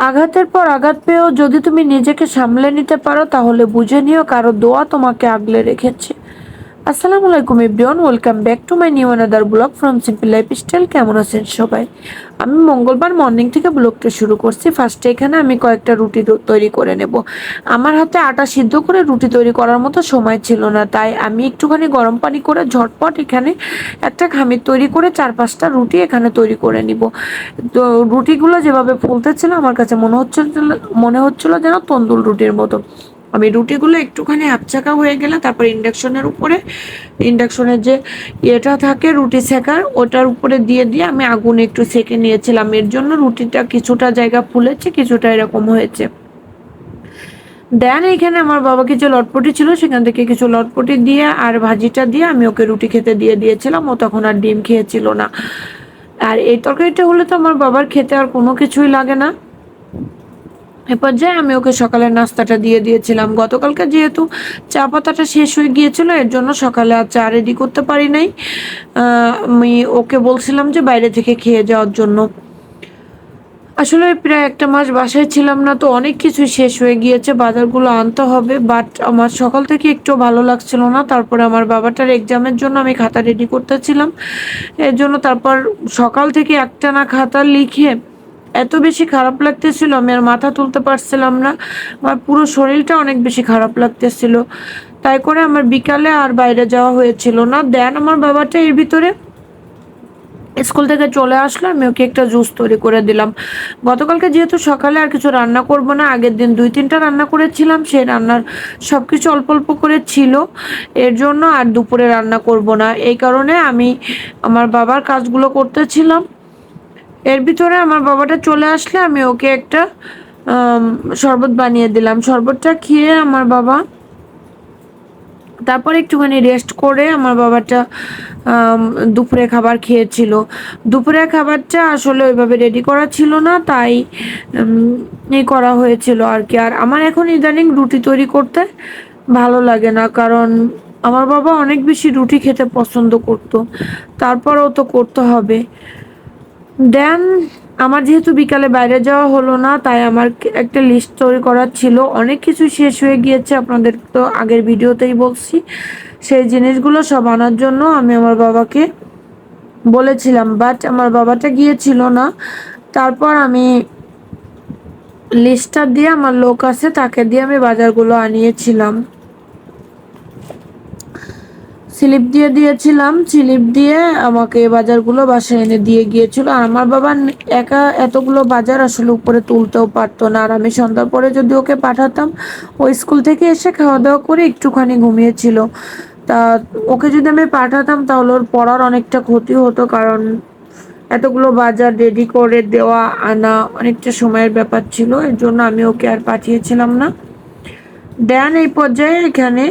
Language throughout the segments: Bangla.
আঘাতের পর আঘাত পেয়েও যদি তুমি নিজেকে সামলে নিতে পারো, তাহলে বুঝে নিও কারও দোয়া তোমাকে আগলে রেখেছে। আসসালামু আলাইকুম everyone, welcome back to my new another vlog from simple lifestyle. কেমন আছেন সবাই? আমি মঙ্গলবার মর্নিং থেকে ব্লগটা শুরু করছি। ফার্স্টে এখানে আমি কয়েকটা রুটি তৈরি করে নেব। আমার হাতে আটা সিদ্ধ করে রুটি তৈরি করার মতো সময় ছিল না, তাই আমি একটুখানি গরম পানি করে ঝটপট এখানে একটা খামির তৈরি করে চার পাঁচটা রুটি এখানে তৈরি করে নিব। তো রুটিগুলো যেভাবে ফুলতেছিল, আমার কাছে মনে হচ্ছিল মনে হচ্ছিল যেন তন্দুল রুটির মতো। আমি রুটিগুলো একটুখানি হাফচাকা হয়ে গেলে তারপর ইন্ডাকশনের উপরে, ইন্ডাকশনের যে ইয়েটা থাকে রুটি সেকার ওটার উপরে দিয়ে দিয়ে আমি আগুন একটু সেকে নিয়েছিলাম। এর জন্য রুটিটা কিছুটা জায়গা ফুলেছে, কিছুটা এরকম হয়েছে। দেন এখানে আমার বাবা কিছু লটপটি ছিল, সেখান থেকে কিছু লটপটি দিয়ে আর ভাজিটা দিয়ে আমি ওকে রুটি খেতে দিয়ে দিয়েছিলাম। ও তখন আর ডিম খেয়েছিল না। আর এই তরকারিটা হলে তো আমার বাবার খেতে আর কোনো কিছুই লাগে না। এ পর্যায়ে আমি ওকে সকালের নাস্তাটা দিয়ে দিয়েছিলাম। গতকালকে যেহেতু চা পাতাটা শেষ হয়ে গিয়েছিল, এর জন্য সকালে আর চা রেডি করতে পারি নাই। আমি ওকে বলছিলাম যে বাইরে থেকে খেয়ে যাওয়ার জন্য। আসলে প্রায় একটা মাস বাসায় ছিলাম না তো অনেক কিছু শেষ হয়ে গিয়েছে, বাজারগুলো আনতে হবে বাট আমার সকাল থেকে একটু ভালো লাগছিল না। তারপরে আমার বাবাটার এক্সামের জন্য আমি খাতা রেডি করতেছিলাম। এর জন্য তারপর সকাল থেকে একটা না খাতা লিখে এত বেশি খারাপ লাগতেছিল, আমি আর মাথা তুলতে পারছিলাম না। আমার পুরো শরীরটা অনেক বেশি খারাপ লাগতেছিল। তাই করে আমার বিকালে আর বাইরে যাওয়া হয়েছিল না। দেন আমার বাবাটা এর ভিতরে স্কুল থেকে চলে আসলো, আমি ওকে একটা জুস তৈরি করে দিলাম। গতকালকে যেহেতু সকালে আর কিছু রান্না করব না, আগের দিন দুই তিনটা রান্না করেছিলাম, সেই রান্নার সব কিছু অল্প অল্প করে ছিল। এর জন্য আর দুপুরে রান্না করব না। এই কারণে আমি আমার বাবার কাজগুলো করতেছিলাম। এর ভিতরে আমার বাবাটা চলে আসলে আমি ওকে একটা শরবত বানিয়ে দিলাম। শরবতটা খেয়ে আমার বাবা তারপর একটুখানি রেস্ট করে আমার বাবাটা দুপুরে খাবার খেয়েছিল। দুপুরের খাবারটা আসলে ওইভাবে রেডি করা ছিল না, তাই এই করা হয়েছিল আর কি। আর আমার এখন ইদানিং রুটি তৈরি করতে ভালো লাগে না, কারণ আমার বাবা অনেক বেশি রুটি খেতে পছন্দ করতো। তারপরেও তো করতে হবে। দেন আমার যেহেতু বিকালে বাইরে যাওয়া হলো না, তাই আমার একটা লিস্ট তৈরি করার ছিল। অনেক কিছু শেষ হয়ে গিয়েছে, আপনাদের তো আগের ভিডিওতেই বলছি। সেই জিনিসগুলো সব আনার জন্য আমি আমার বাবাকে বলেছিলাম বাট আমার বাবাটা গিয়েছিল না। তারপর আমি লিস্টটা দিয়ে, আমার লোক আছে, তাকে দিয়ে আমি বাজারগুলো আনিয়েছিলাম। স্লিপ দিয়ে দিয়েছিলাম। স্লিপ দিয়ে আমাকে বাজারগুলো বাসায় এনে দিয়ে গিয়েছিল। আমার বাবা একা এতগুলো বাজার আসলে উপরে তুলতেও পারতো না। আর আমি সন্ধ্যার পরে যদি ওকে পাঠাতাম, ও স্কুল থেকে এসে খাওয়া দাওয়া করে একটুখানি ঘুমিয়েছিল। তা ওকে যদি আমি পাঠাতাম, তাহলে ওর পড়ার অনেকটা ক্ষতি হতো। কারণ এতগুলো বাজার রেডি করে দেওয়া, আনা অনেকটা সময়ের ব্যাপার ছিল। এর জন্য আমি ওকে আর পাঠিয়েছিলাম না। দেন এই পর্যায়ে এখানে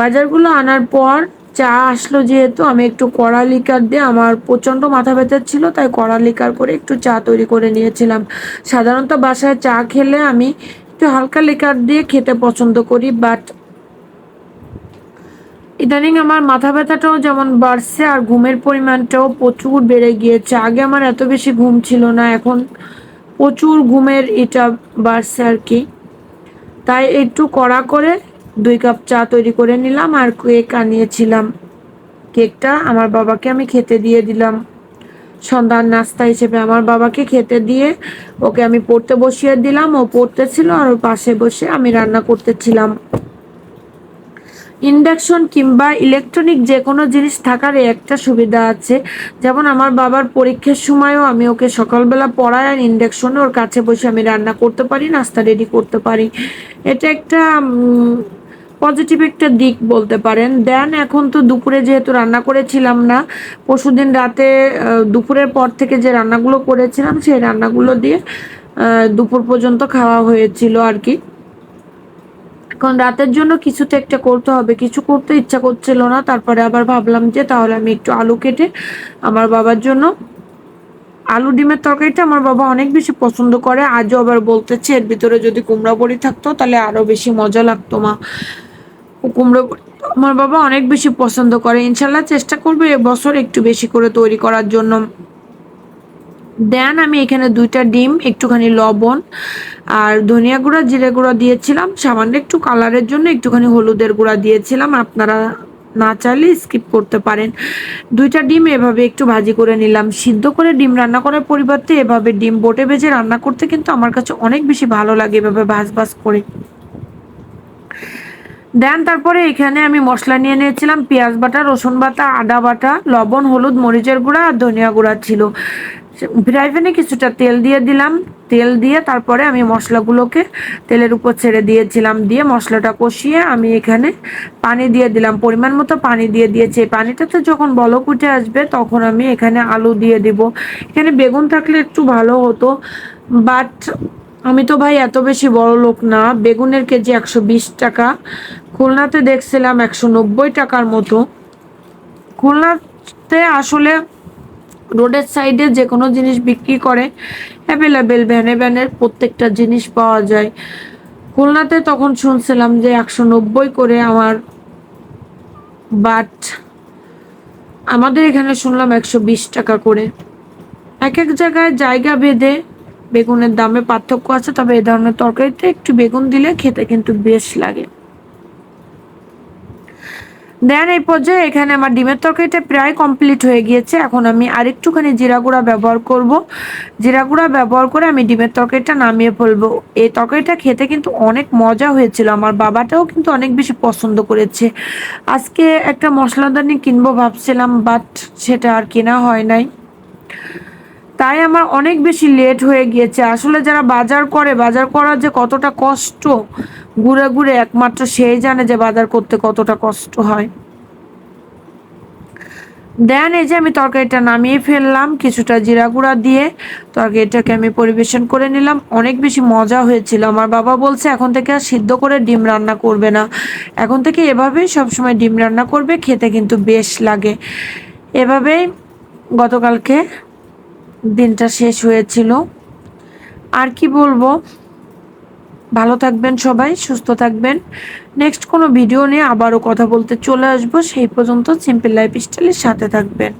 বাজারগুলো আনার পর চা আসলো যেহেতু, আমি একটু কড়া লিকার দিয়ে আমার প্রচণ্ড মাথা ব্যথা ছিল, তাই কড়া লিকার করে একটু চা তৈরি করে নিয়েছিলাম। সাধারণত বাসায় চা খেলে আমি একটু হালকা লিকার দিয়ে খেতে পছন্দ করি বাট ইদানিং আমার মাথা ব্যথাটাও যেমন বাড়ছে আর ঘুমের পরিমাণটাও প্রচুর বেড়ে গিয়েছে। আগে আমার এত বেশি ঘুম ছিল না, এখন প্রচুর ঘুমের এটা বাড়ছে আর কি। তাই একটু কড়া করে দুই কাপ চা তৈরি করে নিলাম আর কেক আনিয়েছিলাম। কেকটা আমার বাবাকে আমি খেতে দিয়ে দিলাম। সন্ধ্যার নাস্তা হিসেবে আমার বাবাকে খেতে দিয়ে ওকে আমি পড়তে বসিয়ে দিলাম। ও পড়তেছিল আর ওর পাশে বসে আমি রান্না করতেছিলাম। ইন্ডাকশন কিংবা ইলেকট্রনিক যে কোনো জিনিস থাকার একটা সুবিধা আছে। যেমন আমার বাবার পরীক্ষার সময়ও আমি ওকে সকালবেলা পড়ায় আর ইন্ডাকশনে ওর কাছে বসে আমি রান্না করতে পারি, নাস্তা রেডি করতে পারি। এটা একটা পজিটিভ একটা দিক বলতে পারেন। দেন এখন তো দুপুরে যেহেতু রান্না করেছিলাম না, পরশুদিন রাতে দুপুরের পর থেকে যে রান্নাগুলো করেছিলাম, সেই রান্নাগুলো দিয়ে দুপুর পর্যন্ত খাওয়া হয়েছিল আর কি। এখন রাতের জন্য কিছু তো একটা করতে হবে। কিছু করতে ইচ্ছা করছিল না, তারপরে আবার ভাবলাম যে তাহলে আমি একটু আলু কেটে আমার বাবার জন্য, আলু ডিমের তরকারিটা আমার বাবা অনেক বেশি পছন্দ করে। আজও আবার বলতেছে, এর ভিতরে যদি কুমড়া বড়ি থাকতো, তাহলে আরও বেশি মজা লাগতো মা। কুমড়ো আমার বাবা অনেক বেশি পছন্দ করে। ইনশাল্লাহ চেষ্টা করবে এবছর একটু বেশি করে তৈরি করার জন্য। দেন আমি এখানে দুইটা ডিম, একটুখানি লবণ আর ধনিয়া গুঁড়া, জিরে গুঁড়া দিয়েছিলাম। সামান্য একটু কালারের জন্য একটুখানি হলুদের গুঁড়া দিয়েছিলাম। আপনারা না চাইলে স্কিপ করতে পারেন। দুইটা ডিম এভাবে একটু ভাজি করে নিলাম। সিদ্ধ করে ডিম রান্না করার পরিবর্তে এভাবে ডিম বোটে ভেজে রান্না করতে কিন্তু আমার কাছে অনেক বেশি ভালো লাগে এভাবে ভাজ ভাজ করে। দেন তারপরে এখানে আমি মশলা নিয়ে নিয়েছিলাম, পেঁয়াজ বাটা, রসুন বাটা, আদা বাটা, লবণ, হলুদ, মরিচের গুঁড়া আর ধনিয়া গুঁড়া ছিল। ফ্রাই প্যানে কিছুটা তেল দিয়ে দিলাম। তেল দিয়ে তারপরে আমি মশলাগুলোকে তেলের উপর ছেড়ে দিয়েছিলাম দিয়ে মশলাটা কষিয়ে আমি এখানে পানি দিয়ে দিলাম। পরিমাণ মতো পানি দিয়ে দিয়েছি। এই পানিটাতে যখন বলক উঠে আসবে তখন আমি এখানে আলু দিয়ে দিব। এখানে বেগুন থাকলে একটু ভালো হতো বাট আমি তো ভাই এত বেশি বড় লোক না। বেগুনের কেজি একশো বিশ টাকা। খুলনাতে দেখছিলাম একশো নব্বই টাকার মতো। খুলনাতে আসলে রোডের সাইডে যে কোনো জিনিস বিক্রি করে অ্যাভেলেবেল ভ্যানে ভ্যানের প্রত্যেকটা জিনিস পাওয়া যায়। খুলনাতে তখন শুনছিলাম যে একশো নব্বই করে আমার বাট আমাদের এখানে শুনলাম একশো বিশ টাকা করে। এক এক জায়গায় জায়গা ভেদে বেগুনের দামে পার্থক্য আছে, তবে এই ধরনের তরকারিতে একটু বেগুন দিলে খেতে কিন্তু বেশ লাগে। দেন এই পর্যায়ে এখানে আমার ডিমের তরকারিটা প্রায় কমপ্লিট হয়ে গিয়েছে। এখন আমি আরেকটুখানি জিরা গুঁড়া ব্যবহার করব। জিরা গুঁড়া ব্যবহার করে আমি ডিমের তরকারিটা নামিয়ে ফেলব। এই তরকারিটা খেতে কিন্তু অনেক মজা হয়েছিল। আমার বাবাটাও কিন্তু অনেক বেশি পছন্দ করেছে। আজকে একটা মশলাদানি কিনবো ভাবছিলাম, বাট সেটা আর কেনা হয় নাই। তাই আমার অনেক বেশি লেট হয়ে গিয়েছে। আসলে যারা বাজার করে, বাজার করার যে কতটা কষ্ট, ঘুরে ঘুরে একমাত্র সেই জানে যে বাজার করতে কতটা কষ্ট হয়। দেন এই যে আমি তরকারিটা নামিয়ে ফেললাম, কিছুটা জিরা গুঁড়া দিয়ে তরকারিটাকে আমি পরিবেশন করে নিলাম। অনেক বেশি মজা হয়েছিল। আমার বাবা বলছে, এখন থেকে আর সিদ্ধ করে ডিম রান্না করবে না। এখন থেকে এভাবেই সবসময় ডিম রান্না করবে, খেতে কিন্তু বেশ লাগে। এভাবেই গতকালকে দিনটা শেষ হয়েছিল। আর কি বলব? ভালো থাকবেন সবাই, সুস্থ থাকবেন। নেক্সট কোনো ভিডিও নিয়ে আবারও কথা বলতে চলে আসব। সেই পর্যন্ত সিম্পল লাইফ স্টাইলের সাথে থাকবেন।